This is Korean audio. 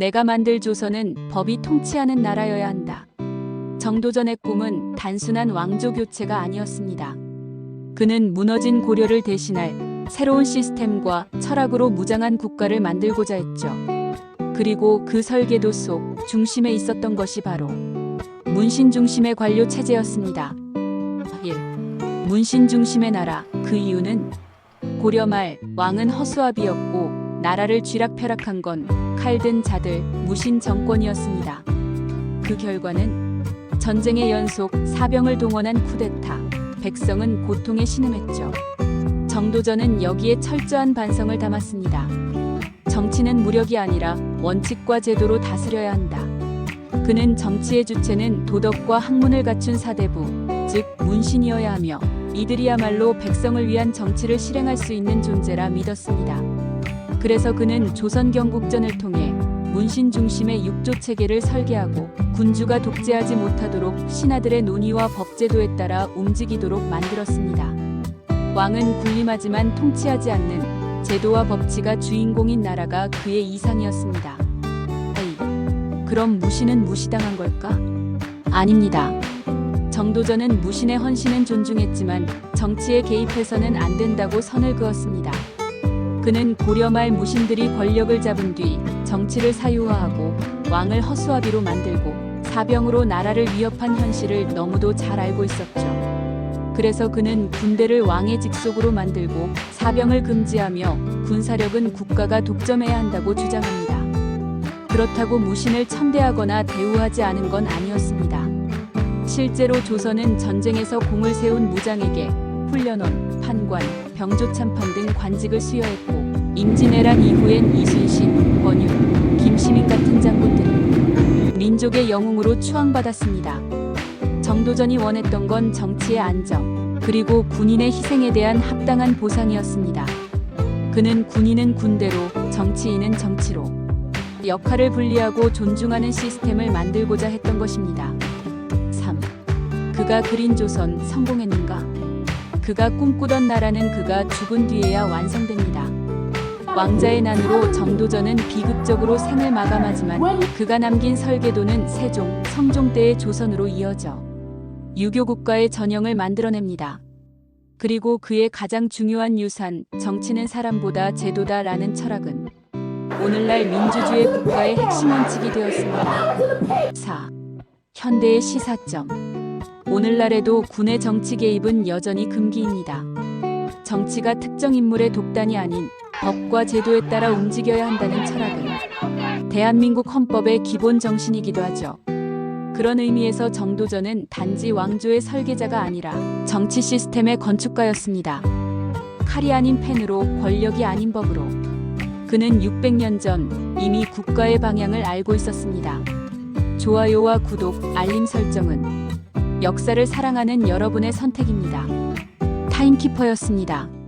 내가 만들 조선은 법이 통치하는 나라여야 한다. 정도전의 꿈은 단순한 왕조 교체가 아니었습니다. 그는 무너진 고려를 대신할 새로운 시스템과 철학으로 무장한 국가를 만들고자 했죠. 그리고 그 설계도 속 중심에 있었던 것이 바로 문신 중심의 관료 체제였습니다. 1. 문신 중심의 나라. 그 이유는 고려 말 왕은 허수아비였고 나라를 쥐락펴락한 건 칼든 자들 무신 정권이었습니다. 그 결과는 전쟁의 연속 사병을 동원한 쿠데타, 백성은 고통에 신음했죠. 정도전은 여기에 철저한 반성을 담았습니다. 정치는 무력이 아니라 원칙과 제도로 다스려야 한다. 그는 정치의 주체는 도덕과 학문을 갖춘 사대부, 즉 문신이어야 하며 이들이야말로 백성을 위한 정치를 실행할 수 있는 존재라 믿었습니다. 그래서 그는 조선 경국전을 통해 문신 중심의 육조 체계를 설계하고 군주가 독재하지 못하도록 신하들의 논의와 법제도에 따라 움직이도록 만들었습니다. 왕은 군림하지만 통치하지 않는 제도와 법치가 주인공인 나라가 그의 이상이었습니다. 에이, 그럼 무신은 무시당한 걸까? 아닙니다. 정도전은 무신의 헌신은 존중했지만 정치에 개입해서는 안 된다고 선을 그었습니다. 그는 고려 말 무신들이 권력을 잡은 뒤 정치를 사유화하고 왕을 허수아비로 만들고 사병으로 나라를 위협한 현실을 너무도 잘 알고 있었죠. 그래서 그는 군대를 왕의 직속으로 만들고 사병을 금지하며 군사력은 국가가 독점해야 한다고 주장합니다. 그렇다고 무신을 천대하거나 대우하지 않은 건 아니었습니다. 실제로 조선은 전쟁에서 공을 세운 무장에게 훈련원, 판관, 병조 참판 등 관직을 수여했고 임진왜란 이후엔 이순신, 권율, 김시민 같은 장군들이 민족의 영웅으로 추앙받았습니다. 정도전이 원했던 건 정치의 안정, 그리고 군인의 희생에 대한 합당한 보상이었습니다. 그는 군인은 군대로, 정치인은 정치로 역할을 분리하고 존중하는 시스템을 만들고자 했던 것입니다. 3. 그가 그린 조선 성공했는가? 그가 꿈꾸던 나라는 그가 죽은 뒤에야 완성됩니다. 왕자의 난으로 정도전은 비극적으로 생을 마감하지만 그가 남긴 설계도는 세종, 성종 때의 조선으로 이어져 유교 국가의 전형을 만들어냅니다. 그리고 그의 가장 중요한 유산, 정치는 사람보다 제도다라는 철학은 오늘날 민주주의 국가의 핵심 원칙이 되었습니다. 4. 현대의 시사점. 오늘날에도 군의 정치 개입은 여전히 금기입니다. 정치가 특정 인물의 독단이 아닌 법과 제도에 따라 움직여야 한다는 철학은 대한민국 헌법의 기본 정신이기도 하죠. 그런 의미에서 정도전은 단지 왕조의 설계자가 아니라 정치 시스템의 건축가였습니다. 칼이 아닌 펜으로 권력이 아닌 법으로 그는 600년 전 이미 국가의 방향을 알고 있었습니다. 좋아요와 구독, 알림 설정은 역사를 사랑하는 여러분의 선택입니다. 타임키퍼였습니다.